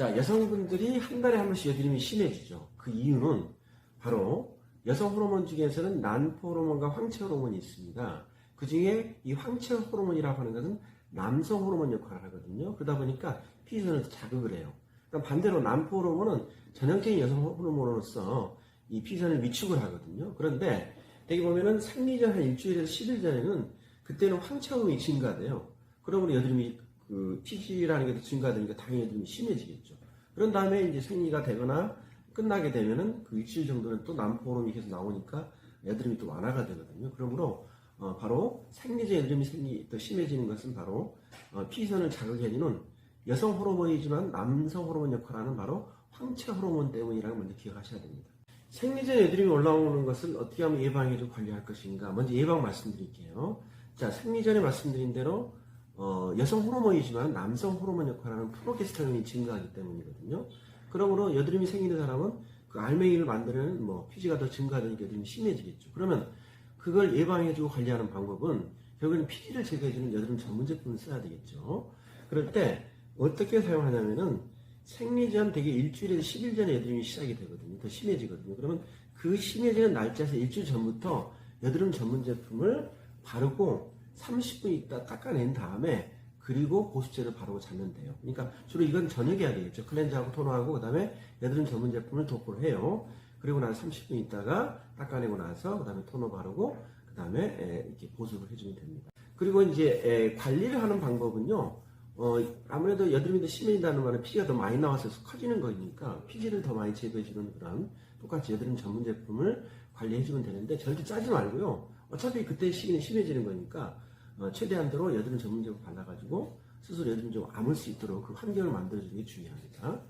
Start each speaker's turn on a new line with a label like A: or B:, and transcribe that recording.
A: 자, 여성분들이 한 달에 한 번씩 여드름이 심해지죠. 그 이유는 바로 여성 호르몬 중에서는 난포 호르몬과 황체 호르몬이 있습니다. 그 중에 이 황체 호르몬이라고 하는 것은 남성 호르몬 역할을 하거든요. 그러다 보니까 피지선을 자극을 해요. 반대로 남포 호르몬은 전형적인 여성 호르몬으로서 이 피지선을 위축을 하거든요. 그런데 여기 보면은 생리전 한 일주일에서 10일 전에는 그때는 황체 호르몬이 증가돼요. 그러면 여드름이 그 피지라는 게더 증가되니까 당연히 여드름이 심해지겠죠. 그런 다음에 이제 생리가 되거나 끝나게 되면은 그 일주일 정도는 또 남포 호르몬이 계속 나오니까 여드름이 또 완화가 되거든요. 그러므로 어, 바로 생리전 여드름이 생기 더 심해지는 것은 바로 어, 피지선을 자극해주는 여성 호르몬이지만 남성 호르몬 역할하는 바로 황체 호르몬 때문이라는 걸 먼저 기억하셔야 됩니다. 생리전 여드름이 올라오는 것을 어떻게 하면 예방해주고 관리할 것인가 먼저 예방 말씀드릴게요. 자 생리 전에 말씀드린 대로 어, 여성 호르몬이지만 남성 호르몬 역할하는 프로게스테론이 증가하기 때문이거든요. 그러므로 여드름이 생기는 사람은 그 알맹이를 만드는 뭐 피지가 더 증가되니까 여드름이 심해지겠죠. 그러면 그걸 예방해주고 관리하는 방법은 결국에는 피지를 제거해주는 여드름 전문 제품을 써야 되겠죠. 그럴 때 어떻게 사용하냐면은 생리전 되게 일주일에서 10일 전에 여드름이 시작이 되거든요. 더 심해지거든요. 그러면 그 심해지는 날짜에서 일주일 전부터 여드름 전문 제품을 바르고 30분 있다 닦아낸 다음에 그리고 보습제를 바르고 자면 돼요. 그러니까 주로 이건 저녁에 해야 되겠죠. 클렌즈하고 토너하고 그다음에 여드름 전문 제품을 도포를 해요. 그리고 나서 30분 있다가 닦아내고 나서 그다음에 토너 바르고 그다음에 이렇게 보습을 해주면 됩니다. 그리고 이제 에, 관리를 하는 방법은요. 어, 아무래도 여드름이 더 심해진다는 말은 피지가 더 많이 나와서 커지는 거니까 피지를 더 많이 제거해주는 그런 똑같이 여드름 전문 제품을 관리해주면 되는데 절대 짜지 말고요. 어차피 그때 시기는 심해지는 거니까 어, 최대한대로 여드름 전문 제품 발라가지고 스스로 여드름 좀 아물 수 있도록 그 환경을 만들어주는 게 중요합니다.